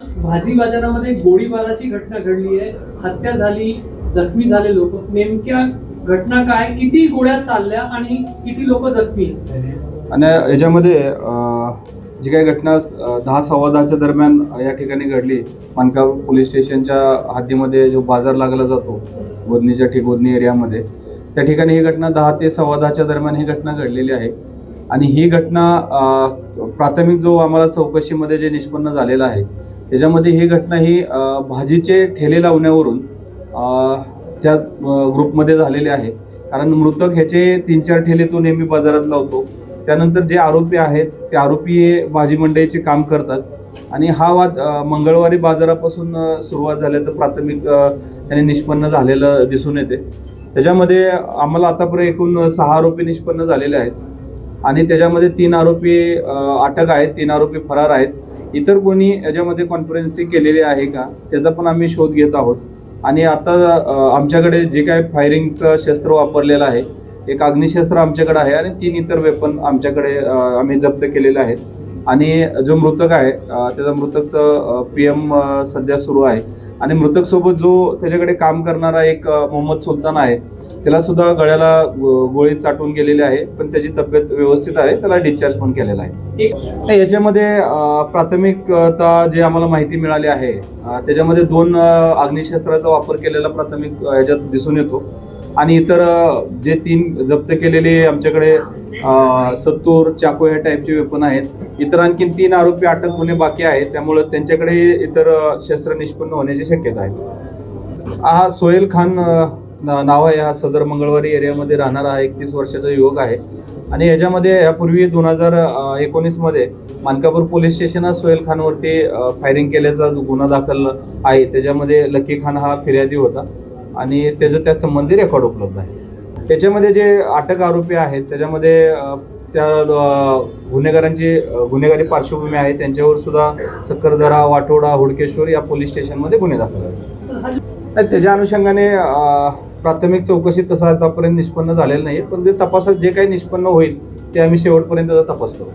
भाजी बाजारामध्ये गोळीबाराची घटना घडली आहे. हत्या झाली जखमी झाले लोक. नेमक्या घटना काय? किती गोळ्या चालल्या आणि किती लोक जखमी आणि याच्यामध्ये जी काही घटना दहा सव्वा दहाच्या दरम्यान या ठिकाणी घडली. मानकाव पोलीस स्टेशनच्या हद्दीमध्ये जो बाजार लागला जातो गोदनीच्या ठीक गोदनी एरियामध्ये त्या ठिकाणी ही घटना दहा ते सव्वा दहाच्या दरम्यान ही घटना घडलेली आहे. आणि ही घटना प्राथमिक जो आम्हाला चौकशीमध्ये जे निष्पन्न झालेलं आहे त्याच्यामध्ये ही घटना ही भाजीचे ठेले लावण्यावरून त्या ग्रुपमध्ये झालेली आहे. कारण मृतक ह्याचे तीन चार ठेले तो नेहमी बाजारात लावतो. त्यानंतर जे आरोपी आहेत ते आरोपी हे भाजी मंडईचे काम करतात. आणि हा वाद मंगळवारी बाजारापासून सुरुवात झाल्याचं प्राथमिक त्याने निष्पन्न झालेलं दिसून येते. त्याच्यामध्ये आम्हाला आतापर्यंत एकूण सहा आरोपी निष्पन्न झालेले आहेत. आणि त्याच्यामध्ये तीन आरोपी अटक आहेत तीन आरोपी फरार आहेत. इतर कोणी याच्यामध्ये कॉन्फरन्सिंग केलेली आहे का? त्याचा पण आम्ही शोध घेत आहोत. आणि आता आमच्याकडे जे काय फायरिंगचं शस्त्र वापरलेलं आहे एक अग्निशस्त्र आमच्याकडे आहे आणि तीन इतर वेपन आमच्याकडे आम्ही जप्त केलेले आहेत. आणि जो मृतक आहे त्याचा मृतकचं पी एम सध्या सुरू आहे. आणि मृतकसोबत जो त्याच्याकडे काम करणारा एक मोहम्मद सुलतान आहे त्याला सुद्धा गळ्याला गोळी चाटून गेलेली आहे पण त्याची तब्येत व्यवस्थित आहे त्याला डिस्चार्ज पण केलेला आहे. याच्यामध्ये प्राथमिकता जे आम्हाला माहिती मिळाली आहे त्याच्यामध्ये दोन अग्निशस्त्राचा वापर केलेला प्राथमिक अ, ह्याच्यात दिसून येतो. आणि इतर जे तीन जप्त केलेले आमच्याकडे सत्तूर चाकू या टाईपचे वेपन आहेत. इतर आणखीन तीन आरोपी अटक होणे बाकी आहेत त्यामुळे त्यांच्याकडे इतर शस्त्र निष्पन्न होण्याची शक्यता आहे. हा सोहेल खान ना- नाव आहे हा सदर मंगळवारी एरियामध्ये राहणारा हा एकतीस वर्षाचा युवक आहे. आणि याच्यामध्ये यापूर्वी दोन हजार एकोणीसमध्ये मानकापूर पोलीस स्टेशनात सोहेल खानवरती फायरिंग केल्याचा जो गुन्हा दाखल आहे त्याच्यामध्ये लकी खान हा फिर्यादी होता. आणि त्याचं त्या संबंधी रेकॉर्ड उपलब्ध आहे. त्याच्यामध्ये जे अटक आरोपी आहेत त्याच्यामध्ये त्या गुन्हेगारांची गुन्हेगारी पार्श्वभूमी आहे. त्यांच्यावर सुद्धा सक्करदरा वाटोडा हुडकेश्वर या पोलीस स्टेशनमध्ये गुन्हे दाखल आहेत. नाही, त्याच्या अनुषंगाने प्राथमिक चौकशीत तसं आतापर्यंत निष्पन्न झालेलं नाही पण ते तपासात जे काही निष्पन्न होईल ते आम्ही शेवटपर्यंत त्याचा तपास करू